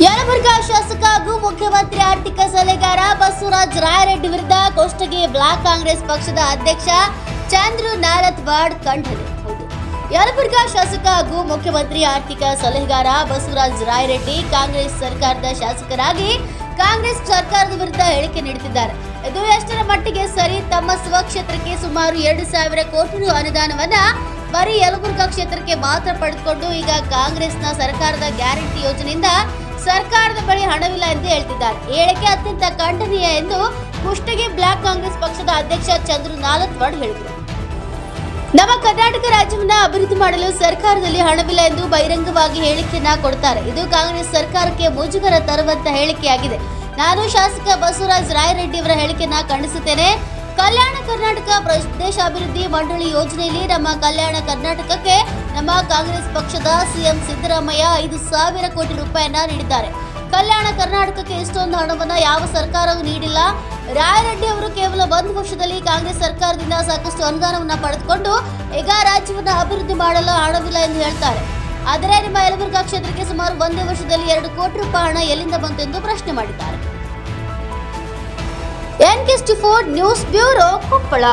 ಯಲಬುರ್ಗಾ ಶಾಸಕ ಹಾಗೂ ಮುಖ್ಯಮಂತ್ರಿ ಆರ್ಥಿಕ ಸಲಹೆಗಾರ ಬಸವರಾಜ ರಾಯರೆಡ್ಡಿ ವಿರುದ್ಧ ಕೋಷ್ಟಗಿ ಬ್ಲಾಕ್ ಕಾಂಗ್ರೆಸ್ ಪಕ್ಷದ ಅಧ್ಯಕ್ಷ ಚಂದ್ರು ನಾರತ್ವಾಡ್ ಖಂಡನೆ ಹೌದು. ಯಲಬುರ್ಗಾ ಶಾಸಕ ಹಾಗೂ ಮುಖ್ಯಮಂತ್ರಿ ಆರ್ಥಿಕ ಸಲಹೆಗಾರ ಬಸವರಾಜ ರಾಯರೆಡ್ಡಿ ಕಾಂಗ್ರೆಸ್ ಸರ್ಕಾರದ ಶಾಸಕರಾಗಿ ಕಾಂಗ್ರೆಸ್ ಸರ್ಕಾರದ ವಿರುದ್ಧ ಹೇಳಿಕೆ ನೀಡುತ್ತಿದ್ದಾರೆ. ಇದು ಎಷ್ಟರ ಮಟ್ಟಿಗೆ ಸರಿ? ತಮ್ಮ ಸ್ವಕ್ಷೇತ್ರಕ್ಕೆ ಸುಮಾರು ಎರಡು ಸಾವಿರ ಕೋಟಿ ರು ಅನುದಾನವನ್ನ ಬರೀ ಯಲಬುರ್ಗಾ ಕ್ಷೇತ್ರಕ್ಕೆ ಮಾತ್ರ ಪಡೆದುಕೊಂಡು ಈಗ ಕಾಂಗ್ರೆಸ್ನ ಸರ್ಕಾರದ ಗ್ಯಾರಂಟಿ ಯೋಜನೆಯಿಂದ ಸರ್ಕಾರದ ಬಳಿ ಹಣವಿಲ್ಲ ಎಂದು ಹೇಳ್ತಿದ್ದಾರೆ. ಹೇಳಿಕೆ ಅತ್ಯಂತ ಖಂಡನೀಯ ಎಂದು ಕುಷ್ಟಗಿ ಬ್ಲಾಕ್ ಕಾಂಗ್ರೆಸ್ ಪಕ್ಷದ ಅಧ್ಯಕ್ಷ ಚಂದ್ರು ನಾಲತ್ವಾಡ್ ಹೇಳಿದರು. ನಮ್ಮ ಕರ್ನಾಟಕ ರಾಜ್ಯವನ್ನ ಅಭಿವೃದ್ಧಿ ಮಾಡಲು ಸರ್ಕಾರದಲ್ಲಿ ಹಣವಿಲ್ಲ ಎಂದು ಬಹಿರಂಗವಾಗಿ ಹೇಳಿಕೆಯನ್ನ ಕೊಡ್ತಾರೆ. ಇದು ಕಾಂಗ್ರೆಸ್ ಸರ್ಕಾರಕ್ಕೆ ಮುಜುಗರ ತರುವಂತ ಹೇಳಿಕೆಯಾಗಿದೆ. ನಾನು ಶಾಸಕ ಬಸವರಾಜ ರಾಯರೆಡ್ಡಿ ಅವರ ಹೇಳಿಕೆಯನ್ನ ಖಂಡಿಸುತ್ತೇನೆ. ಕಲ್ಯಾಣ ಕರ್ನಾಟಕ ಪ್ರದೇಶಾಭಿವೃದ್ಧಿ ಮಂಡಳಿ ಯೋಜನೆಯಲ್ಲಿ ನಮ್ಮ ಕಲ್ಯಾಣ ಕರ್ನಾಟಕಕ್ಕೆ ನಮ್ಮ ಕಾಂಗ್ರೆಸ್ ಪಕ್ಷದ ಸಿಎಂ ಸಿದ್ದರಾಮಯ್ಯ ಐದು ಸಾವಿರ ಕೋಟಿ ರೂಪಾಯಿಯನ್ನ ನೀಡಿದ್ದಾರೆ. ಕಲ್ಯಾಣ ಕರ್ನಾಟಕಕ್ಕೆ ಇಷ್ಟೊಂದು ಹಣವನ್ನ ಯಾವ ಸರ್ಕಾರವೂ ನೀಡಿಲ್ಲ. ರಾಯರೆಡ್ಡಿ ಅವರು ಕೇವಲ ಒಂದು ವರ್ಷದಲ್ಲಿ ಕಾಂಗ್ರೆಸ್ ಸರ್ಕಾರದಿಂದ ಸಾಕಷ್ಟು ಅನುದಾನವನ್ನ ಪಡೆದುಕೊಂಡು ಈಗ ರಾಜ್ಯವನ್ನು ಅಭಿವೃದ್ಧಿ ಮಾಡಲು ಹಣವಿಲ್ಲ ಎಂದು ಹೇಳ್ತಾರೆ. ಆದರೆ ನಿಮ್ಮ ಯಲಬುರ್ಗಾ ಕ್ಷೇತ್ರಕ್ಕೆ ಸುಮಾರು ಒಂದೇ ವರ್ಷದಲ್ಲಿ ಎರಡು ಕೋಟಿ ರೂಪಾಯಿ ಹಣ ಎಲ್ಲಿಂದ ಬಂತೆಂದು ಪ್ರಶ್ನೆ ಮಾಡಿದ್ದಾರೆ. N four news bureau Koppal